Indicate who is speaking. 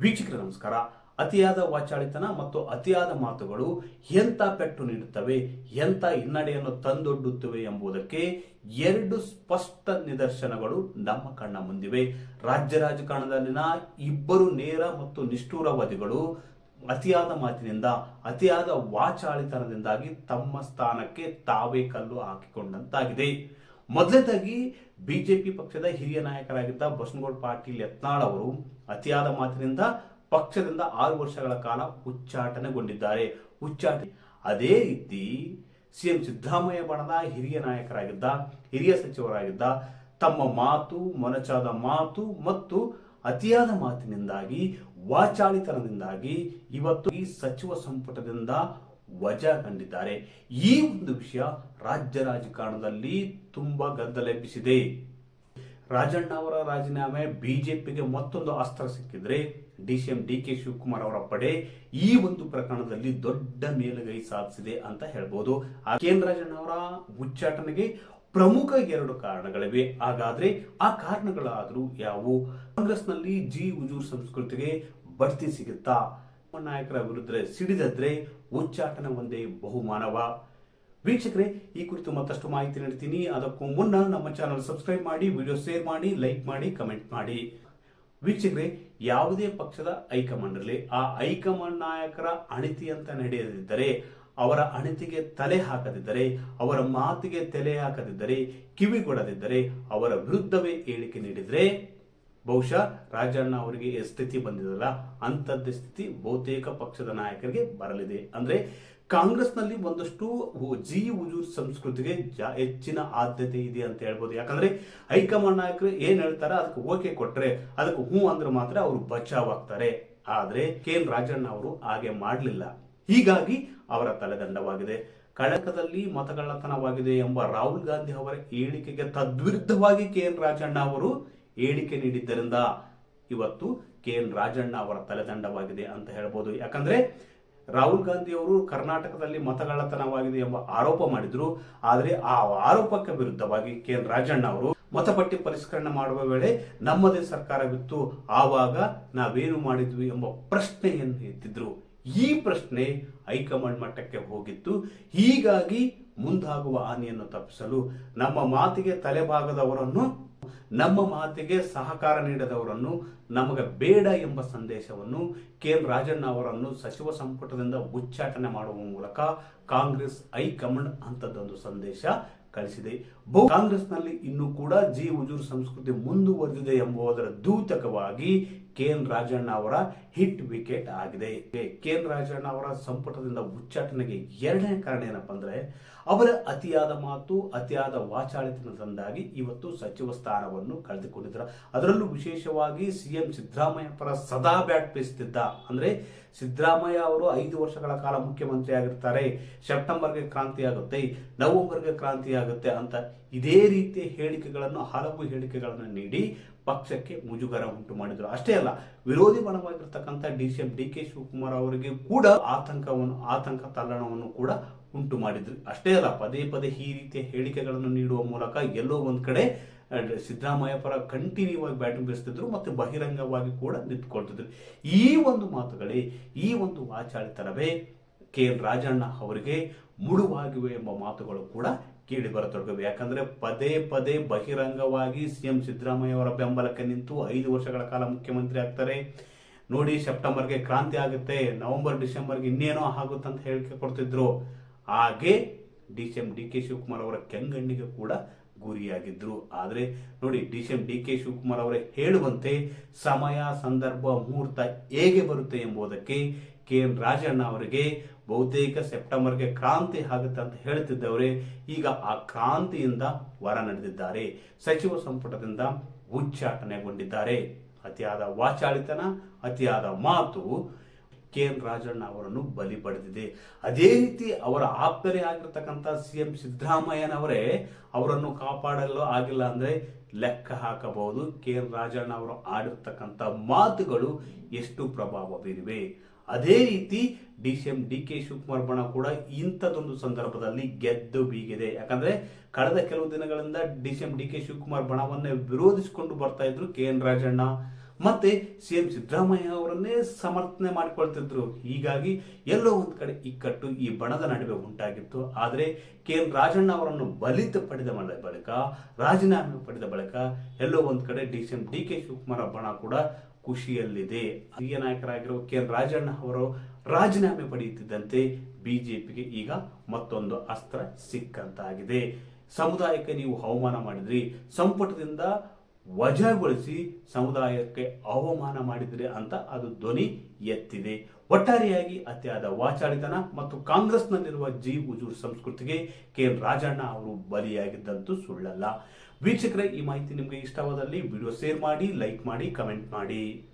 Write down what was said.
Speaker 1: ವೀಕ್ಷಕರ ನಮಸ್ಕಾರ. ಅತಿಯಾದ ವಾಚಾಳಿತನ ಮತ್ತು ಅತಿಯಾದ ಮಾತುಗಳು ಎಂಥ ಪೆಟ್ಟು ನೀಡುತ್ತವೆ ಎಂಥ ಹಿನ್ನಡೆಯನ್ನು ತಂದೊಡ್ಡುತ್ತವೆ ಎಂಬುದಕ್ಕೆ ಎರಡು ಸ್ಪಷ್ಟ ನಿದರ್ಶನಗಳು ನಮ್ಮ ಕಣ್ಣ ಮುಂದಿವೆ. ರಾಜ್ಯ ರಾಜಕಾರಣದಲ್ಲಿನ ಇಬ್ಬರು ನೇರ ಮತ್ತು ನಿಷ್ಠೂರವಾದಿಗಳು ಅತಿಯಾದ ಮಾತಿನಿಂದ, ಅತಿಯಾದ ವಾಚಾಳಿತನದಿಂದಾಗಿ ತಮ್ಮ ಸ್ಥಾನಕ್ಕೆ ತಾವೇ ಕಲ್ಲು ಹಾಕಿಕೊಂಡಂತಾಗಿದೆ. ಮೊದಲನೇದಾಗಿ ಬಿಜೆಪಿ ಪಕ್ಷದ ಹಿರಿಯ ನಾಯಕರಾಗಿದ್ದ ಬಸನಗೌಡ ಪಾಟೀಲ್ ಯತ್ನಾಳ್ ಅವರು ಅತಿಯಾದ ಮಾತಿನಿಂದ ಪಕ್ಷದಿಂದ ಆರು ವರ್ಷಗಳ ಕಾಲ ಉಚ್ಚಾಟನೆಗೊಂಡಿದ್ದಾರೆ. ಉಚ್ಚಾಟ ಅದೇ ರೀತಿ ಸಿಎಂ ಸಿದ್ದರಾಮಯ್ಯ ಬಣದ ಹಿರಿಯ ನಾಯಕರಾಗಿದ್ದ, ಹಿರಿಯ ಸಚಿವರಾಗಿದ್ದ, ತಮ್ಮ ಮಾತು, ಮೊನಚಾದ ಮಾತು ಮತ್ತು ಅತಿಯಾದ ಮಾತಿನಿಂದಾಗಿ ವಾಚಾಳಿತನದಿಂದಾಗಿ ಇವತ್ತು ಈ ಸಚಿವ ಸಂಪುಟದಿಂದ ವಜಾ ಕಂಡಿದ್ದಾರೆ ಈ ಒಂದು ವಿಷಯ ರಾಜ್ಯ ರಾಜಕಾರಣದಲ್ಲಿ ತುಂಬಾ ಗದ್ದಲ ಎಬ್ಬಿಸಿದೆ ರಾಜಣ್ಣ ಅವರ ರಾಜೀನಾಮೆ ಬಿಜೆಪಿಗೆ ಮತ್ತೊಂದು ಅಸ್ತ್ರ ಸಿಕ್ಕಿದ್ರೆ ಡಿಸಿಎಂ ಡಿ ಕೆ ಶಿವಕುಮಾರ್ ಅವರ ಪಡೆ ಈ ಒಂದು ಪ್ರಕರಣದಲ್ಲಿ ದೊಡ್ಡ ಮೇಲುಗೈ ಸಾಧಿಸಿದೆ ಅಂತ ಹೇಳ್ಬೋದು. ಆ ಕೆ ರಾಜಣ್ಣ ಅವರ ಉಚ್ಚಾಟನೆಗೆ ಪ್ರಮುಖ ಎರಡು ಕಾರಣಗಳಿವೆ. ಹಾಗಾದ್ರೆ ಆ ಕಾರಣಗಳಾದರೂ ಯಾವುವು? ಕಾಂಗ್ರೆಸ್ನಲ್ಲಿ ಜಿ ಉಜೂರ್ ಸಂಸ್ಕೃತಿಗೆ ಬಡ್ತಿ ಸಿಗುತ್ತಾ? ನಾಯಕರ ವಿರುದ್ಧ ಸಿಡಿದದ್ರೆ ಉಚ್ಚಾಟನ ಒಂದೇ ಬಹುಮಾನವ. ವೀಕ್ಷಕರೇ, ಈ ಕುರಿತು ಮತ್ತಷ್ಟು ಮಾಹಿತಿ ನೀಡ್ತೀನಿ. ಅದಕ್ಕೂ ಮುನ್ನ ನಮ್ಮ ಚಾನಲ್ ಸಬ್ಸ್ಕ್ರೈಬ್ ಮಾಡಿ, ವಿಡಿಯೋ ಶೇರ್ ಮಾಡಿ, ಲೈಕ್ ಮಾಡಿ, ಕಮೆಂಟ್ ಮಾಡಿ. ವೀಕ್ಷಕರೇ, ಯಾವುದೇ ಪಕ್ಷದ ಹೈಕಮಾಂಡ್ ಇರಲಿ ಆ ಹೈಕಮಾಂಡ್ ನಾಯಕರ ಅಣಿತಿ ಅಂತ ನಡೆಯದಿದ್ದರೆ, ಅವರ ಅಣಿತಿಗೆ ತಲೆ ಹಾಕದಿದ್ದರೆ, ಅವರ ಮಾತಿಗೆ ತಲೆ ಹಾಕದಿದ್ದರೆ, ಕಿವಿಗೊಡದಿದ್ದರೆ, ಅವರ ವಿರುದ್ಧವೇ ಹೇಳಿಕೆ ನೀಡಿದ್ರೆ ಬಹುಶಃ ರಾಜಣ್ಣ ಅವರಿಗೆ ಸ್ಥಿತಿ ಬಂದಿದಲ್ಲ, ಅಂಥದ್ದು ಸ್ಥಿತಿ ಬಹುತೇಕ ಪಕ್ಷದ ನಾಯಕರಿಗೆ ಬರಲಿದೆ. ಅಂದರೆ ಕಾಂಗ್ರೆಸ್ನಲ್ಲಿ ಒಂದಷ್ಟು ಜಿ ಉಜು ಸಂಸ್ಕೃತಿಗೆ ಹೆಚ್ಚಿನ ಆದ್ಯತೆ ಇದೆ ಅಂತ ಹೇಳ್ಬೋದು. ಯಾಕಂದ್ರೆ ಹೈಕಮಾಂಡ್ ನಾಯಕರು ಏನ್ ಹೇಳ್ತಾರೆ, ಅದಕ್ಕೆ ಓಕೆ ಕೊಟ್ರೆ, ಅದಕ್ಕೆ ಹೂ ಅಂದ್ರೆ ಮಾತ್ರ ಅವರು ಬಚಾವ್ ಆಗ್ತಾರೆ ಆದರೆ ಕೆ ಎನ್ ರಾಜಣ್ಣ ಅವರು ಹಾಗೆ ಮಾಡಲಿಲ್ಲ. ಹೀಗಾಗಿ ಅವರ ತಲೆದಂಡವಾಗಿದೆ. ಕಳಕದಲ್ಲಿ ಮತಗಳ್ಳತನವಾಗಿದೆ ಎಂಬ ರಾಹುಲ್ ಗಾಂಧಿ ಅವರ ಹೇಳಿಕೆಗೆ ತದ್ವಿರುದ್ಧವಾಗಿ ಕೆ ಎನ್ ರಾಜಣ್ಣ ಅವರು ಹೇಳಿಕೆ ನೀಡಿದ್ದರಿಂದ ಇವತ್ತು ಕೆ ಎನ್ ರಾಜಣ್ಣ ಅವರ ತಲೆದಂಡವಾಗಿದೆ ಅಂತ ಹೇಳ್ಬೋದು. ಯಾಕಂದ್ರೆ ರಾಹುಲ್ ಗಾಂಧಿ ಅವರು ಕರ್ನಾಟಕದಲ್ಲಿ ಮತಗಳತನವಾಗಿದೆ ಎಂಬ ಆರೋಪ ಮಾಡಿದ್ರು. ಆದರೆ ಆ ಆರೋಪಕ್ಕೆ ವಿರುದ್ಧವಾಗಿ ಕೆ ಎನ್ ರಾಜಣ್ಣ ಅವರು ಮತಪಟ್ಟಿ ಪರಿಷ್ಕರಣೆ ಮಾಡುವ ವೇಳೆ ನಮ್ಮದೇ ಸರ್ಕಾರವಿತ್ತು ಆವಾಗ ನಾವೇನು ಮಾಡಿದ್ವಿ ಎಂಬ ಪ್ರಶ್ನೆಯನ್ನು ಎತ್ತಿದ್ರು. ಈ ಪ್ರಶ್ನೆ ಹೈಕಮಾಂಡ್ ಮಟ್ಟಕ್ಕೆ ಹೋಗಿತ್ತು. ಹೀಗಾಗಿ ಮುಂದಾಗುವ ಹಾನಿಯನ್ನು ತಪ್ಪಿಸಲು ನಮ್ಮ ಮಾತಿಗೆ ತಲೆಬಾಗದವರನ್ನು ನಮ್ಮ ಮಾತಿಗೆ ಸಹಕಾರ ನೀಡದವರನ್ನು ನಮಗೆ ಬೇಡ ಎಂಬ ಸಂದೇಶವನ್ನು ಕೆ ಎನ್ ರಾಜಣ್ಣ ಅವರನ್ನು ಸಚಿವ ಸಂಪುಟದಿಂದ ಉಚ್ಚಾಟನೆ ಮಾಡುವ ಮೂಲಕ ಕಾಂಗ್ರೆಸ್ ಹೈಕಮಾಂಡ್ ಅಂತದ್ದೊಂದು ಸಂದೇಶ ಕಳಿಸಿದೆ. ಬಹು ಕಾಂಗ್ರೆಸ್ನಲ್ಲಿ ಇನ್ನೂ ಕೂಡ ಜಿ ಉಜೂರ್ ಸಂಸ್ಕೃತಿ ಮುಂದುವರೆದಿದೆ ಎಂಬುದರ ದೂತಕವಾಗಿ ಕೆ ಎನ್ ರಾಜಣ್ಣ ಅವರ ಹಿಟ್ ವಿಕೆಟ್ ಆಗಿದೆ. ಕೆ ಎನ್ ರಾಜಣ್ಣ ಅವರ ಸಂಪುಟದಿಂದ ಉಚ್ಚಾಟನೆಗೆ ಎರಡನೇ ಕಾರಣ ಏನಪ್ಪ ಅಂದ್ರೆ, ಅವರ ಅತಿಯಾದ ಮಾತು, ಅತಿಯಾದ ವಾಚಾಳಿತನದಿಂದಾಗಿ ಇವತ್ತು ಸಚಿವ ಸ್ಥಾನವನ್ನು ಕಳೆದುಕೊಂಡಿದ್ದಾರೆ. ಅದರಲ್ಲೂ ವಿಶೇಷವಾಗಿ ಸಿಎಂ ಸಿದ್ದರಾಮಯ್ಯ ಪರ ಸದಾ ಬ್ಯಾಟ್ ಬೀಸುತ್ತಿದ್ದ ಅಂದ್ರೆ ಸಿದ್ದರಾಮಯ್ಯ ಅವರು ಐದು ವರ್ಷಗಳ ಕಾಲ ಮುಖ್ಯಮಂತ್ರಿ ಆಗಿರ್ತಾರೆ ಸೆಪ್ಟೆಂಬರ್ಗೆ ಕ್ರಾಂತಿ ಆಗುತ್ತೆ ನವೆಂಬರ್ಗೆ ಕ್ರಾಂತಿ ಆಗುತ್ತೆ ಅಂತ ಇದೇ ರೀತಿಯ ಹೇಳಿಕೆಗಳನ್ನು, ಹಲವು ಹೇಳಿಕೆಗಳನ್ನು ನೀಡಿ ಪಕ್ಷಕ್ಕೆ ಮುಜುಗರ ಉಂಟು ಮಾಡಿದರು. ಅಷ್ಟೇ ಅಲ್ಲ, ವಿರೋಧಿ ಬಣವಾಗಿರ್ತಕ್ಕಂಥ D C M, D K Shivakumar ಅವರಿಗೆ ಕೂಡ ಆತಂಕವನ್ನು, ಆತಂಕ ತಲ್ಲಣವನ್ನು ಕೂಡ ಉಂಟು ಮಾಡಿದ್ರು. ಅಷ್ಟೇ ಅಲ್ಲ, ಪದೇ ಪದೇ ಈ ರೀತಿಯ ಹೇಳಿಕೆಗಳನ್ನು ನೀಡುವ ಮೂಲಕ ಎಲ್ಲೋ ಒಂದು ಕಡೆ ಸಿದ್ದರಾಮಯ್ಯ ಪರ ಕಂಟಿನ್ಯೂ ಆಗಿ ಬ್ಯಾಟಿಂಗ್ ಬೀಸ್ತಿದ್ರು ಮತ್ತು ಬಹಿರಂಗವಾಗಿ ಕೂಡ ನಿಂತ್ಕೊಳ್ತಿದ್ರು. ಈ ಒಂದು ಮಾತುಗಳೇ, ಈ ಒಂದು ವಾಚಾಳಿತನವೇ ಕೆ ಎಲ್ ರಾಜಣ್ಣ ಅವರಿಗೆ ಮುಳುವಾಗಿವೆ ಎಂಬ ಮಾತುಗಳು ಕೂಡ ಕೇಳಿ ಬರತೊಡಗಿವೆ ಯಾಕಂದ್ರೆ ಪದೇ ಪದೇ ಬಹಿರಂಗವಾಗಿ ಸಿಎಂ ಸಿದ್ದರಾಮಯ್ಯ ಅವರ ಬೆಂಬಲಕ್ಕೆ ನಿಂತು ಐದು ವರ್ಷಗಳ ಕಾಲ ಮುಖ್ಯಮಂತ್ರಿ ಆಗ್ತಾರೆ. ನೋಡಿ ಸೆಪ್ಟೆಂಬರ್ಗೆ ಕ್ರಾಂತಿ ಆಗುತ್ತೆ, ನವೆಂಬರ್, ಡಿಸೆಂಬರ್ಗೆ ಇನ್ನೇನೋ ಆಗುತ್ತೆ ಅಂತ ಹೇಳಿಕೆ ಕೊಡ್ತಿದ್ರು. ಹಾಗೆ D C M D K Shivakumar ಅವರ ಕೆಂಗಣ್ಣಿಗೆ ಕೂಡ ಗುರಿಯಾಗಿದ್ರು. ಆದರೆ ನೋಡಿ D C M D K Shivakumar ಅವರೇ ಹೇಳುವಂತೆ, ಸಮಯ, ಸಂದರ್ಭ, ಮುಹೂರ್ತ ಹೇಗೆ ಬರುತ್ತೆ ಎಂಬುದಕ್ಕೆ ಕೆ ಎನ್ ರಾಜಣ್ಣ ಅವರಿಗೆ ಬಹುತೇಕ ಸೆಪ್ಟೆಂಬರ್ಗೆ ಕ್ರಾಂತಿ ಆಗುತ್ತೆ ಅಂತ ಹೇಳ್ತಿದ್ದವರೇ ಈಗ ಆ ಕ್ರಾಂತಿಯಿಂದ ವರ ನಡೆದಿದ್ದಾರೆ. ಸಚಿವ ಸಂಪುಟದಿಂದ ಉಚ್ಚಾಟನೆಗೊಂಡಿದ್ದಾರೆ. ಅತಿಯಾದ ವಾಚಾಳಿತನ ಅತಿಯಾದ ಮಾತು ಕೆ ಎನ್ ರಾಜಣ್ಣ ಅವರನ್ನು ಬಲಿ ಪಡೆದಿದೆ. ಅದೇ ರೀತಿ ಅವರ ಆಪ್ತರೇ ಆಗಿರ್ತಕ್ಕಂಥ ಸಿಎಂ ಸಿದ್ದರಾಮಯ್ಯನವರೇ ಅವರನ್ನು ಕಾಪಾಡಲು ಆಗಿಲ್ಲ ಅಂದರೆ ಲೆಕ್ಕ ಹಾಕಬಹುದು. ಕೆ ಎನ್ ರಾಜಣ್ಣ ಅವರು ಆಡಿರ್ತಕ್ಕಂಥ ಮಾತುಗಳು ಎಷ್ಟು ಪ್ರಭಾವ ಬೀರಿವೆ ಅದೇ ರೀತಿ D C M D K Shivakumar ಬಣ ಕೂಡ ಇಂಥದ್ದೊಂದು ಸಂದರ್ಭದಲ್ಲಿ ಗೆದ್ದು ಬೀಗಿದೆ. ಯಾಕಂದ್ರೆ ಕಳೆದ ಕೆಲವು ದಿನಗಳಿಂದ D C M D K Shivakumar ಬಣವನ್ನೇ ವಿರೋಧಿಸಿಕೊಂಡು ಬರ್ತಾ ಇದ್ರು ಕೆ ಎನ್ ರಾಜಣ್ಣ. ಮತ್ತೆ ಸಿಎಂ ಸಿದ್ದರಾಮಯ್ಯ ಅವರನ್ನೇ ಸಮರ್ಥನೆ ಮಾಡಿಕೊಳ್ತಿದ್ರು. ಹೀಗಾಗಿ ಎಲ್ಲೋ ಒಂದು ಕಡೆ ಇಕ್ಕಟ್ಟು ಈ ಬಣದ ನಡುವೆ ಉಂಟಾಗಿತ್ತು. ಆದರೆ ಕೆ ಎಂ ರಾಜಣ್ಣ ಅವರನ್ನು ಬಲಿತ ಪಡೆದ ಬಳಿಕ, ರಾಜೀನಾಮೆ ಪಡೆದ ಬಳಿಕ ಎಲ್ಲೋ ಒಂದು ಕಡೆ D C M D K Shivakumara ಬಣ ಕೂಡ ಖುಷಿಯಲ್ಲಿದೆ. ಹಿರಿಯ ನಾಯಕರಾಗಿರುವ ಕೆ ಎನ್ ರಾಜಣ್ಣ ಅವರು ರಾಜೀನಾಮೆ ಪಡೆಯುತ್ತಿದ್ದಂತೆ ಬಿಜೆಪಿಗೆ ಈಗ ಮತ್ತೊಂದು ಅಸ್ತ್ರ ಸಿಕ್ಕಂತಾಗಿದೆ. ಸಮುದಾಯಕ್ಕೆ ನೀವು ಅವಮಾನ ಮಾಡಿದ್ರಿ. ಸಂಪುಟದಿಂದ ವಜಾಗೊಳಿಸಿ ಸಮುದಾಯಕ್ಕೆ ಅವಮಾನ ಮಾಡಿದರೆ ಅಂತ ಅದು ಧ್ವನಿ ಎತ್ತಿದೆ. ಒಟ್ಟಾರೆಯಾಗಿ ಅತಿಯಾದ ವಾಚಾಳಿತನ ಮತ್ತು ಕಾಂಗ್ರೆಸ್ನಲ್ಲಿರುವ ಜಿ ಉಜೂರ್ ಸಂಸ್ಕೃತಿಗೆ ಕೆ ರಾಜಣ್ಣ ಅವರು ಬಲಿಯಾಗಿದ್ದಂತೂ ಸುಳ್ಳಲ್ಲ. ವೀಕ್ಷಕರೇ, ಈ ಮಾಹಿತಿ ನಿಮಗೆ ಇಷ್ಟವಾದಲ್ಲಿ ವಿಡಿಯೋ ಶೇರ್ ಮಾಡಿ, ಲೈಕ್ ಮಾಡಿ, ಕಮೆಂಟ್ ಮಾಡಿ.